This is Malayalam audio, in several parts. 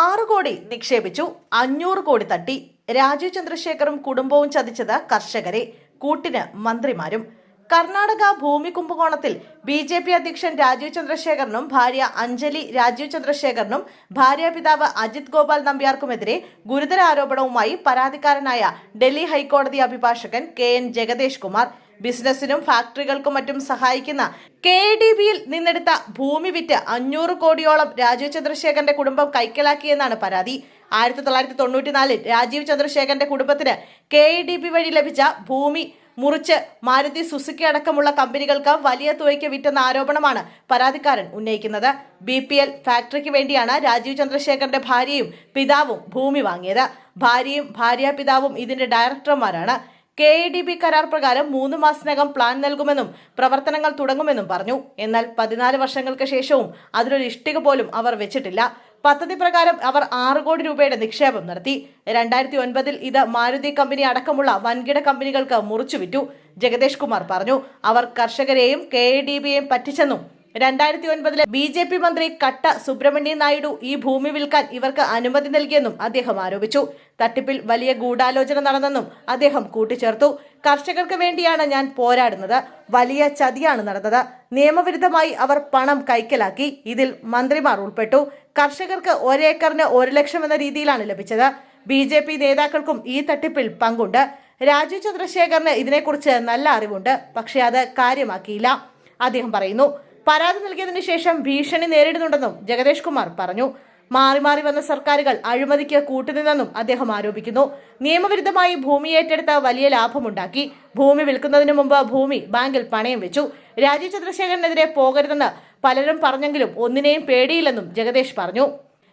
ആറ് കോടി നിക്ഷേപിച്ചു അഞ്ഞൂറ് കോടി തട്ടി. രാജീവ് ചന്ദ്രശേഖറും കുടുംബവും ചതിച്ചത് കർഷകരെ കൂട്ടിന് മന്ത്രിമാരും. കർണാടക ഭൂമി കുംഭകോണത്തിൽ ബി ജെ പി അധ്യക്ഷൻ രാജീവ് ചന്ദ്രശേഖറിനും ഭാര്യ അഞ്ജലി രാജീവ് ചന്ദ്രശേഖറിനും ഭാര്യാപിതാവ് അജിത് ഗോപാൽ നമ്പ്യാർക്കുമെതിരെ ഗുരുതര ആരോപണവുമായി പരാതിക്കാരനായ ഡൽഹി ഹൈക്കോടതി അഭിഭാഷകൻ കെ എൻ ജഗദേഷ് കുമാർ. ബിസിനസിനും ഫാക്ടറികൾക്കും മറ്റും സഹായിക്കുന്ന കെ ഡി ബിയിൽ നിന്നെടുത്ത ഭൂമി വിറ്റ് അഞ്ഞൂറ് കോടിയോളം രാജീവ് ചന്ദ്രശേഖരന്റെ കുടുംബം കൈക്കലാക്കിയെന്നാണ് പരാതി. ആയിരത്തി തൊള്ളായിരത്തി തൊണ്ണൂറ്റിനാലിൽ രാജീവ് ചന്ദ്രശേഖരന്റെ കുടുംബത്തിന് കെ ഡി ബി വഴി ലഭിച്ച ഭൂമി മുറിച്ച് മാരുതി സുസുക്കി അടക്കമുള്ള കമ്പനികൾക്ക് വലിയ തുകയ്ക്ക് വിറ്റെന്ന ആരോപണമാണ് പരാതിക്കാരൻ ഉന്നയിക്കുന്നത്. ബി പി എൽ ഫാക്ടറിക്ക് വേണ്ടിയാണ് രാജീവ് ചന്ദ്രശേഖരന്റെ ഭാര്യയും പിതാവും ഭൂമി വാങ്ങിയത്. ഭാര്യയും ഭാര്യാപിതാവും ഇതിന്റെ ഡയറക്ടർമാരാണ്. കെ എ ഡി ബി കരാർ പ്രകാരം മൂന്ന് മാസത്തിനകം പ്ലാൻ നൽകുമെന്നും പ്രവർത്തനങ്ങൾ തുടങ്ങുമെന്നും പറഞ്ഞു. എന്നാൽ പതിനാല് വർഷങ്ങൾക്ക് ശേഷവും അതിലൊരു ഇഷ്ടിക പോലും അവർ വെച്ചിട്ടില്ല. പദ്ധതി പ്രകാരം അവർ ആറ് കോടി രൂപയുടെ നിക്ഷേപം നടത്തി. രണ്ടായിരത്തി ഒൻപതിൽ ഇത് മാരുതി കമ്പനി അടക്കമുള്ള വൻകിട കമ്പനികൾക്ക് മുറിച്ചു വിറ്റു ജഗദേഷ് കുമാർ പറഞ്ഞു അവർ കർഷകരെയും കെ എ ഡി ബിയെയും പറ്റിച്ചെന്നും രണ്ടായിരത്തി ഒൻപതിലെ ബി ജെ പി മന്ത്രി കട്ട സുബ്രഹ്മണ്യൻ നായിഡു ഈ ഭൂമി വിൽക്കാൻ ഇവർക്ക് അനുമതി നൽകിയെന്നും അദ്ദേഹം ആരോപിച്ചു. തട്ടിപ്പിൽ വലിയ ഗൂഢാലോചന നടന്നെന്നും അദ്ദേഹം കൂട്ടിച്ചേർത്തു. കർഷകർക്ക് വേണ്ടിയാണ് ഞാൻ പോരാടുന്നത്. വലിയ ചതിയാണ് നടന്നത്. നിയമവിരുദ്ധമായി അവർ പണം കൈക്കലാക്കി. ഇതിൽ മന്ത്രിമാർ ഉൾപ്പെട്ടു. കർഷകർക്ക് ഒരേക്കറിന് ഒരു ലക്ഷം എന്ന രീതിയിലാണ് ലഭിച്ചത്. ബി ജെ പി നേതാക്കൾക്കും ഈ തട്ടിപ്പിൽ പങ്കുണ്ട്. രാജീവ് ചന്ദ്രശേഖറിന് ഇതിനെക്കുറിച്ച് നല്ല അറിവുണ്ട്. പക്ഷേ അത് കാര്യമാക്കിയില്ല. അദ്ദേഹം പറയുന്നു പരാതി നൽകിയതിനു ശേഷം ഭീഷണി നേരിടുന്നുണ്ടെന്നും ജഗദേഷ് കുമാർ പറഞ്ഞു. മാറി മാറി വന്ന സർക്കാരുകൾ അഴിമതിക്ക് കൂട്ടുനിന്നെന്നും അദ്ദേഹം ആരോപിക്കുന്നു. നിയമവിരുദ്ധമായി ഭൂമി ഏറ്റെടുത്ത വലിയ ലാഭമുണ്ടാക്കി. ഭൂമി വിൽക്കുന്നതിന് മുമ്പ് ഭൂമി ബാങ്കിൽ പണയം വെച്ചു. രാജീവ് ചന്ദ്രശേഖരനെതിരെ പോകരുതെന്ന് പലരും പറഞ്ഞെങ്കിലും ഒന്നിനെയും പേടിയില്ലെന്നും ജഗദേഷ് പറഞ്ഞു.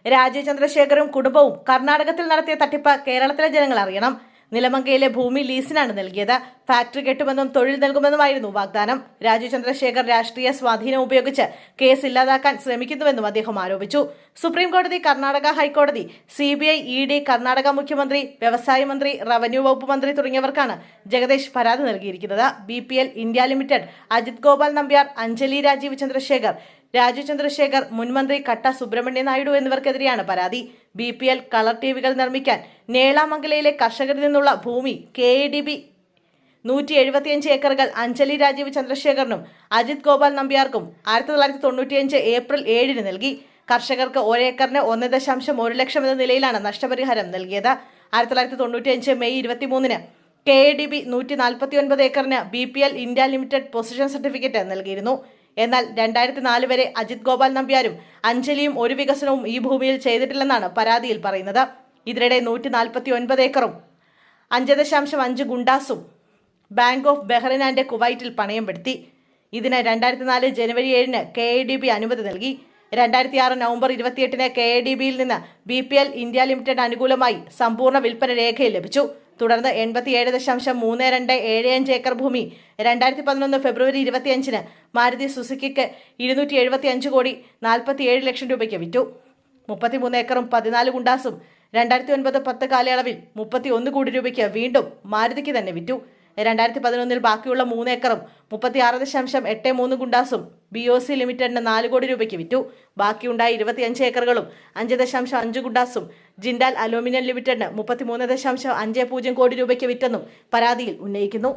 രാജീവ് ചന്ദ്രശേഖറും കുടുംബവും കർണാടകത്തിൽ നടത്തിയ തട്ടിപ്പ് കേരളത്തിലെ ജനങ്ങൾ അറിയണം. നിലമങ്കയിലെ ഭൂമി ലീസിനാണ് നൽകിയത്. ഫാക്ടറി കെട്ടുമെന്നും തൊഴിൽ നൽകുമെന്നുമായിരുന്നു വാഗ്ദാനം. രാജീവ് ചന്ദ്രശേഖർ രാഷ്ട്രീയ സ്വാധീനം ഉപയോഗിച്ച് കേസ് ഇല്ലാതാക്കാൻ ശ്രമിക്കുന്നുവെന്നും അദ്ദേഹം ആരോപിച്ചു. സുപ്രീംകോടതി കർണാടക ഹൈക്കോടതി C B I E D Karnataka മുഖ്യമന്ത്രി വ്യവസായ മന്ത്രി റവന്യൂ വകുപ്പ് മന്ത്രി തുടങ്ങിയവർക്കാണ് ജഗദേഷ് പരാതി നൽകിയിരിക്കുന്നത്. B P L India limited Ajith Gopal Nambiar Anjali Rajeev Chandrasekhar Raju Chandrasekhar മുൻമന്ത്രി കട്ട സുബ്രഹ്മണ്യ നായിഡു എന്നിവർക്കെതിരെയാണ് പരാതി. B P L colour T വികൾ നിർമ്മിക്കാൻ നേളാമംഗലയിലെ കർഷകരിൽ നിന്നുള്ള ഭൂമി കെ എ ഡി ബി നൂറ്റി എഴുപത്തിയഞ്ച് ഏക്കറുകൾ അഞ്ജലി രാജീവ് ചന്ദ്രശേഖറിനും അജിത് ഗോപാൽ നമ്പ്യാർക്കും ആയിരത്തി തൊള്ളായിരത്തി തൊണ്ണൂറ്റിയഞ്ച് ഏപ്രിൽ ഏഴിന് നൽകി. കർഷകർക്ക് ഒരേക്കറിന് ഒന്ന് ദശാംശം ഒരു ലക്ഷം എന്ന നിലയിലാണ് നഷ്ടപരിഹാരം നൽകിയത്. ആയിരത്തി തൊള്ളായിരത്തി തൊണ്ണൂറ്റിയഞ്ച് മെയ് ഇരുപത്തിമൂന്നിന് കെ എ ഡി ബി നൂറ്റി നാൽപ്പത്തി ഒൻപത് ഏക്കറിന് B P L India limited position certificate നൽകിയിരുന്നു. എന്നാൽ രണ്ടായിരത്തി നാല് വരെ അജിത് ഗോപാൽ നമ്പ്യാരും അഞ്ജലിയും ഒരു വികസനവും ഈ ഭൂമിയിൽ ചെയ്തിട്ടില്ലെന്നാണ് പരാതിയിൽ പറയുന്നത്. ഇതിനിടെ നൂറ്റി നാൽപ്പത്തി ഒൻപത് ഏക്കറും അഞ്ച് ദശാംശം അഞ്ച് ഗുണ്ടാസും ബാങ്ക് ഓഫ് ബഹ്റൈൻ ആൻഡ് കുവൈറ്റിൽ പണയം പെടുത്തി. ഇതിന് രണ്ടായിരത്തി നാല് ജനുവരി ഏഴിന് കെ എ ഡി ബി അനുമതി നൽകി. രണ്ടായിരത്തി ആറ് നവംബർ ഇരുപത്തിയെട്ടിന് കെ എ ഡി ബിയിൽ നിന്ന് B P L India limited അനുകൂലമായി സമ്പൂർണ വിൽപ്പന രേഖയിൽ ലഭിച്ചു. തുടർന്ന് എൺപത്തിയേഴ് ദശാംശം മൂന്ന് രണ്ട് ഏഴ് അഞ്ച് ഏക്കർ ഭൂമി രണ്ടായിരത്തി പതിനൊന്ന് ഫെബ്രുവരി ഇരുപത്തിയഞ്ചിന് മാരുതി സുസുക്കിക്ക് ഇരുന്നൂറ്റി എഴുപത്തി അഞ്ച് കോടി നാൽപ്പത്തിയേഴ് ലക്ഷം രൂപയ്ക്ക് വിറ്റു. മുപ്പത്തിമൂന്ന് ഏക്കറും പതിനാല് ഗുണ്ടാസും രണ്ടായിരത്തി ഒൻപത് പത്ത് കാലയളവിൽ മുപ്പത്തി ഒന്ന് കോടി രൂപയ്ക്ക് വീണ്ടും മാരുതിക്ക് തന്നെ വിറ്റു. രണ്ടായിരത്തി പതിനൊന്നിൽ ബാക്കിയുള്ള മൂന്ന് ഏക്കറും മുപ്പത്തി ആറ് ദശാംശം എട്ട് മൂന്ന് ഗുണ്ടാസും ബി ഒ സി ലിമിറ്റഡിന് നാല് കോടി രൂപയ്ക്ക് വിറ്റു. ബാക്കിയുണ്ടായ ഇരുപത്തിയഞ്ച് ഏക്കറുകളും അഞ്ച് ദശാംശം അഞ്ച് ഗുണ്ടാസും ജിൻഡാൽ അലൂമിനിയം ലിമിറ്റഡിന് മുപ്പത്തിമൂന്ന് ദശാംശം അഞ്ച് പൂജ്യം കോടി രൂപയ്ക്ക് വിറ്റെന്നും പരാതിയിൽ ഉന്നയിക്കുന്നു.